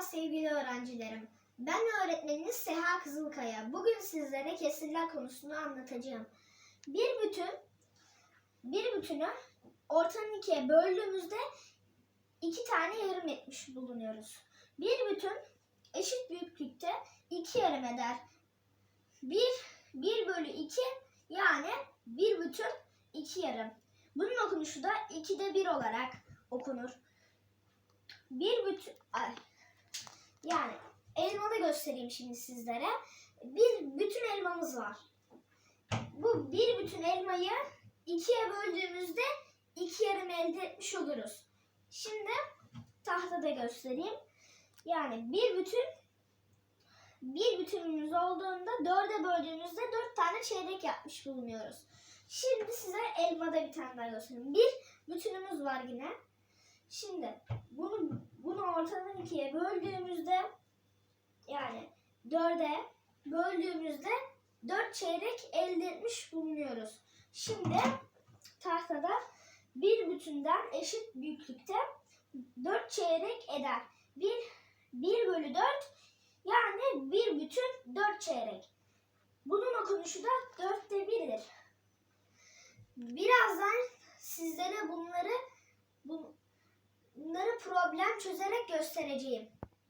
Sevgili öğrencilerim. Ben öğretmeniniz Seha Kızılkaya. Bugün sizlere kesirler konusunu anlatacağım. Bir bütün bir bütünü ortadan ikiye böldüğümüzde iki tane yarım etmiş bulunuyoruz. Bir bütün eşit büyüklükte iki yarım eder. Bir, bir bölü iki yani bir bütün iki yarım. Bunun okunuşu da ikide bir olarak okunur. Bir bütün ay, yani elma da göstereyim şimdi sizlere. Bir bütün elmamız var. Bu bir bütün elmayı ikiye böldüğümüzde iki yarım elde etmiş oluruz. Şimdi tahtada göstereyim. Yani bir bütün bir bütünümüz olduğunda dörde böldüğümüzde dört tane çeyrek yapmış bulunuyoruz. Şimdi size elmada bir tane daha göstereyim. Bir bütünümüz var yine. Şimdi bunu ortadan ikiye böldüğümüzde yani dörde böldüğümüzde dört çeyrek elde etmiş bulunuyoruz. Şimdi tahtada bir bütünden eşit büyüklükte dört çeyrek eder. Bir, bir bölü dört yani bir bütün dört çeyrek. Bunun okunuşu da dörtte birdir. Birazdan sizlere bunları bu, bunları problem çözerek göstereceğim.